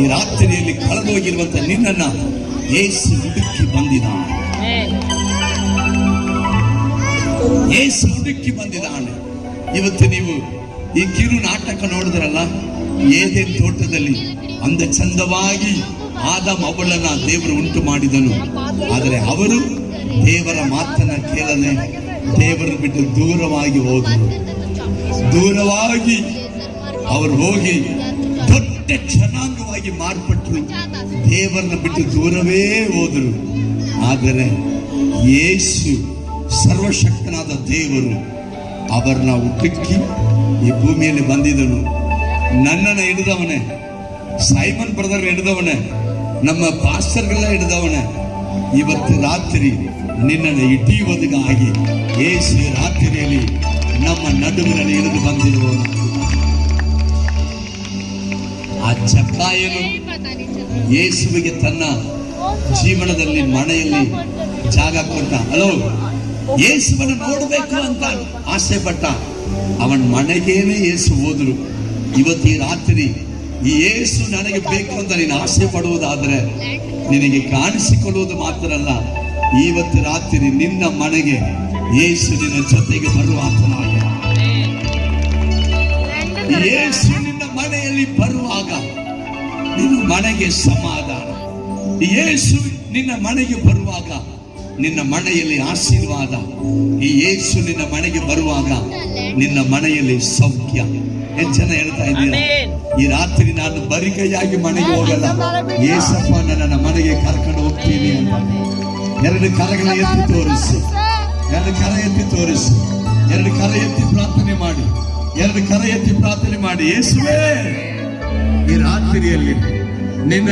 ಈ ರಾತ್ರಿಯಲ್ಲಿ ಕಳೆದೋಗಿರುವಂತ ನಿನ್ನನ್ನ ಏಸು ಹುಡುಕಿ ಬಂದಿದ್ದಾನೆ. ಏಸು ಹುಡುಕಿ ಬಂದಿದ್ದಾನೆ. ಇವತ್ತು ನೀವು ಈ ಕಿರು ನಾಟಕ ನೋಡಿದ್ರಲ್ಲ, ಏದೇನ್ ತೋಟದಲ್ಲಿ ಅಂದ ಚಂದವಾಗಿ ಆದಮ್ ಅವಳನ್ನ ದೇವರು ಉಂಟು ಮಾಡಿದನು. ಆದರೆ ಅವರು ದೇವರ ಮಾತನ್ನ ಕೇಳದೆ ದೇವರ ಬಿಟ್ಟು ದೂರವಾಗಿ ಹೋದರು. ದೂರವಾಗಿ ಅವರು ಹೋಗಿ ದೊಡ್ಡ ಜನಾಂಗವಾಗಿ ಮಾರ್ಪಟ್ಟರು ದೇವರನ್ನ ಬಿಟ್ಟು ದೂರವೇ ಹೋದರು. ಆದರೆ ಯೇಸು ಸರ್ವಶಕ್ತನಾದ ದೇವರು ಅವರನ್ನ ಹುಡುಕಿ ಈ ಭೂಮಿಯಲ್ಲಿ ಬಂದಿದ್ದನು ನನ್ನನ್ನು ಹಿಡಿದವನೇ, ಸೈಮನ್ ಬ್ರದರ್ ಹಿಡಿದವನೇ, ನಮ್ಮ ಪಾಸ್ಟರ್ಗೆಲ್ಲ ಹಿಡಿದವನೇ, ಇವತ್ತು ರಾತ್ರಿ ನಿನ್ನನ್ನು ಹಿಡಿಯುವುದಕ್ಕಾಗಿ ಯೇಸು ರಾತ್ರಿಯಲ್ಲಿ ನಮ್ಮ ನಡುವಿನಲ್ಲಿ ಇಳಿದು ಬಂದಿರುವವನು ಆ ಚಪ್ಪಾಯನು ಯೇಸುವಿಗೆ ತನ್ನ ಜೀವನದಲ್ಲಿ ಮನೆಯಲ್ಲಿ ಜಾಗ ಕೊಟ್ಟ. ಹಲೋ ಯೇಸುವನ್ನು ನೋಡಬೇಕು ಅಂತ ಆಸೆ ಪಟ್ಟ ಅವನ ಮನೆಗೇನೆ ಯೇಸು ಹೋದ್ರು. ಇವತ್ತು ಈ ರಾತ್ರಿ ಈ ಯೇಸು ನನಗೆ ಬೇಕು ಅಂತ ನೀನು ಆಸೆ ಪಡುವುದಾದರೆ ನಿನಗೆ ಕಾಣಿಸಿಕೊಳ್ಳುವುದು ಮಾತ್ರ ಅಲ್ಲ ಇವತ್ತು ರಾತ್ರಿ ನಿನ್ನ ಮನೆಗೆ ಯೇಸು ನಿನ್ನ ಜೊತೆಗೆ ಬರುವ ಆತನಾಗ. ಯೇಸು ಮನೆಯಲ್ಲಿ ಬರುವಾಗ ನಿನ್ನ ಮನೆಗೆ ಸಮಾಧಾನ. ಯೇಸು ನಿನ್ನ ಮನೆಗೆ ಬರುವಾಗ ನಿನ್ನ ಮನೆಯಲ್ಲಿ ಆಶೀರ್ವಾದ. ಈ ಯೇಸು ನಿನ್ನ ಮನೆಗೆ ಬರುವಾಗ ನಿನ್ನ ಮನೆಯಲ್ಲಿ ಸೌಖ್ಯ. ಹೆಚ್ಚನ ಜನ ಹೇಳ್ತಾ ಇದ್ದೀರಾ? ಈ ರಾತ್ರಿ ನಾನು ಬರಿಗೈಯಾಗಿ ಮನೆಗೆ ಹೋಗಲ್ಲ. ಏಸಪ್ಪ ನನ್ನ ಮನೆಗೆ ಕರ್ಕೊಂಡು ಹೋಗ್ತೀನಿ ಅಂತ. ಎರಡು ಕರಗಳ ಎತ್ತಿ ತೋರಿಸಿ. ಎರಡು ಕರ ಎತ್ತಿ ತೋರಿಸಿ. ಎರಡು ಕರ ಎತ್ತಿ ಪ್ರಾರ್ಥನೆ ಮಾಡಿ. ಎರಡು ಕರ ಎತ್ತಿ ಪ್ರಾರ್ಥನೆ ಮಾಡಿ ಯೇಸುವೇ ಈ ರಾತ್ರಿಯಲ್ಲಿ ನಿನ್ನ